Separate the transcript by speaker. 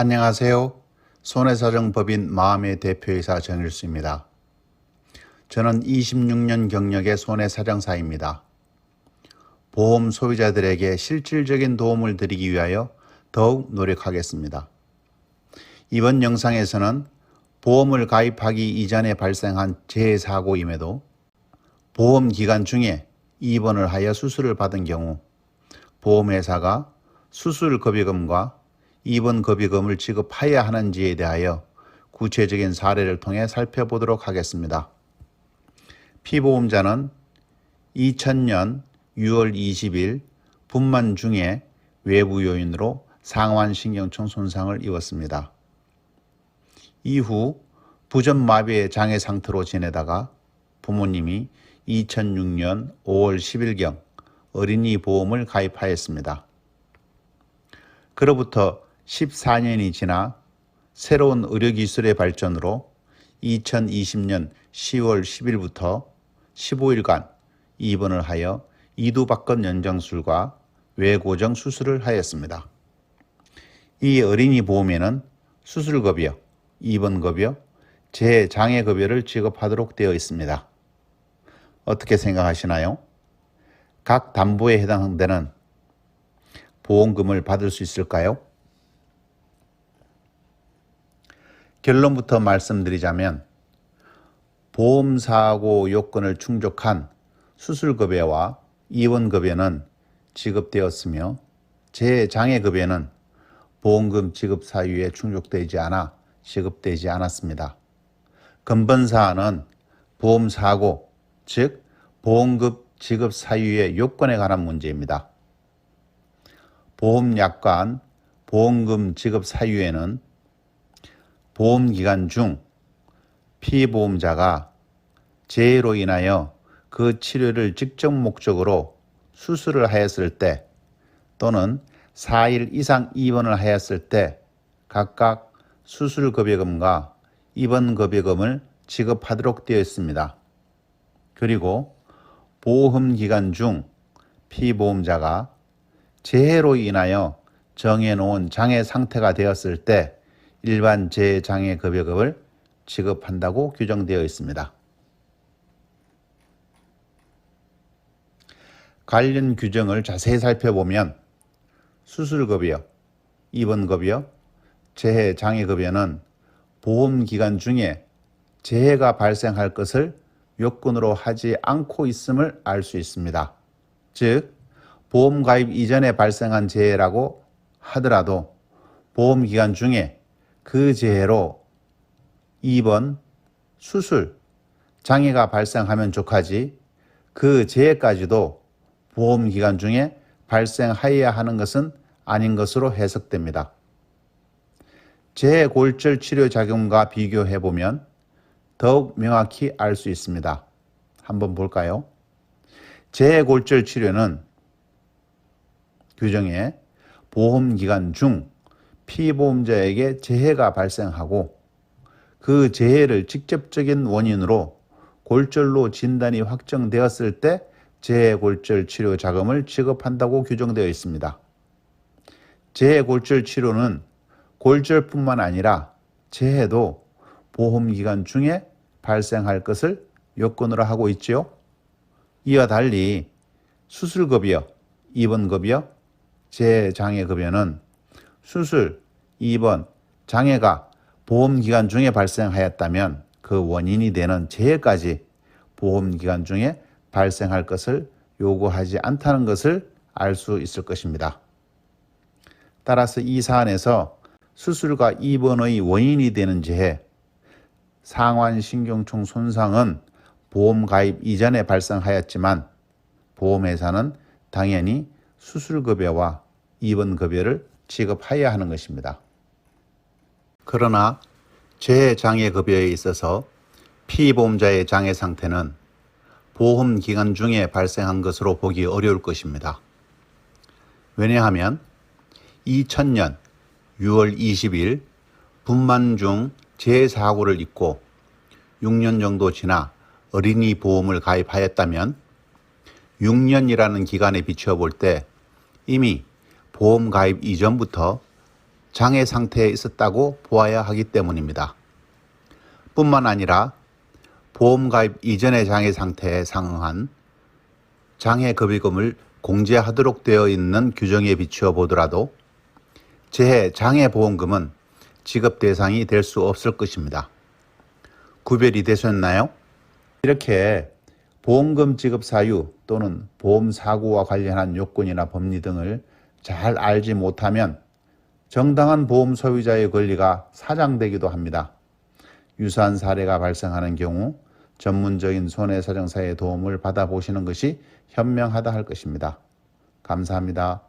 Speaker 1: 안녕하세요. 손해사정법인 마음의 대표이사 정일수입니다. 저는 26년 경력의 손해사정사입니다. 보험 소비자들에게 실질적인 도움을 드리기 위하여 더욱 노력하겠습니다. 이번 영상에서는 보험을 가입하기 이전에 발생한 재해사고임에도 보험 기간 중에 입원을 하여 수술을 받은 경우 보험회사가 수술 급여금과 입원 급여금을 지급해야 하는지에 대하여 구체적인 사례를 통해 살펴보도록 하겠습니다. 피보험자는 2000년 6월 20일 분만 중에 외부 요인으로 상완신경총 손상을 입었습니다. 이후 부전마비의 장애 상태로 지내다가 부모님이 2006년 5월 10일경 어린이 보험을 가입하였습니다. 그로부터 14년이 지나 새로운 의료기술의 발전으로 2020년 10월 10일부터 15일간 입원을 하여 이두박근 연장술과 외고정 수술을 하였습니다. 이 어린이 보험에는 수술급여, 입원급여, 재장애급여를 지급하도록 되어 있습니다. 어떻게 생각하시나요? 각 담보에 해당되는 보험금을 받을 수 있을까요? 결론부터 말씀드리자면 보험사고 요건을 충족한 수술급여와 입원급여는 지급되었으며 재장애급여는 보험금 지급 사유에 충족되지 않아 지급되지 않았습니다. 근본사안은 보험사고, 즉 보험급 지급 사유의 요건에 관한 문제입니다. 보험약관 보험금 지급 사유에는 보험 기간 중 피보험자가 재해로 인하여 그 치료를 직접 목적으로 수술을 하였을 때 또는 4일 이상 입원을 하였을 때 각각 수술 급여금과 입원 급여금을 지급하도록 되어 있습니다. 그리고 보험 기간 중 피보험자가 재해로 인하여 정해놓은 장애 상태가 되었을 때 일반 재장애 급여금을 지급한다고 규정되어 있습니다. 관련 규정을 자세히 살펴보면 수술급여, 입원급여, 재해장애급여는 보험 기간 중에 재해가 발생할 것을 요건으로 하지 않고 있음을 알 수 있습니다. 즉, 보험 가입 이전에 발생한 재해라고 하더라도 보험 기간 중에 그 재해로 입원, 수술, 장애가 발생하면 족하지 그 재해까지도 보험 기간 중에 발생하여야 하는 것은 아닌 것으로 해석됩니다. 재골절 치료 작용과 비교해 보면 더욱 명확히 알 수 있습니다. 한번 볼까요? 재골절 치료는 규정에 보험 기간 중 피보험자에게 재해가 발생하고 그 재해를 직접적인 원인으로 골절로 진단이 확정되었을 때 재해골절 치료 자금을 지급한다고 규정되어 있습니다. 재해골절 치료는 골절뿐만 아니라 재해도 보험 기간 중에 발생할 것을 요건으로 하고 있지요. 이와 달리 수술급여, 입원급여, 재장애급여는 수술, 입원, 장애가 보험 기간 중에 발생하였다면 그 원인이 되는 재해까지 보험 기간 중에 발생할 것을 요구하지 않다는 것을 알 수 있을 것입니다. 따라서 이 사안에서 수술과 입원의 원인이 되는 재해, 상완신경총 손상은 보험 가입 이전에 발생하였지만 보험회사는 당연히 수술급여와 입원급여를 지급해야 하는 것입니다. 그러나 재장애 급여에 있어서 피보험자의 장애 상태는 보험 기간 중에 발생한 것으로 보기 어려울 것입니다. 왜냐하면 2000년 6월 20일 분만 중 재사고를 입고 6년 정도 지나 어린이 보험을 가입하였다면 6년이라는 기간에 비추어 볼 때 이미 보험 가입 이전부터 장애 상태에 있었다고 보아야 하기 때문입니다. 뿐만 아니라 보험 가입 이전의 장애 상태에 상응한 장애 급여금을 공제하도록 되어 있는 규정에 비추어 보더라도 재해 장애 보험금은 지급 대상이 될 수 없을 것입니다. 구별이 되셨나요? 이렇게 보험금 지급 사유 또는 보험 사고와 관련한 요건이나 법리 등을 잘 알지 못하면 정당한 보험 소유자의 권리가 사장되기도 합니다. 유사한 사례가 발생하는 경우 전문적인 손해사정사의 도움을 받아보시는 것이 현명하다 할 것입니다. 감사합니다.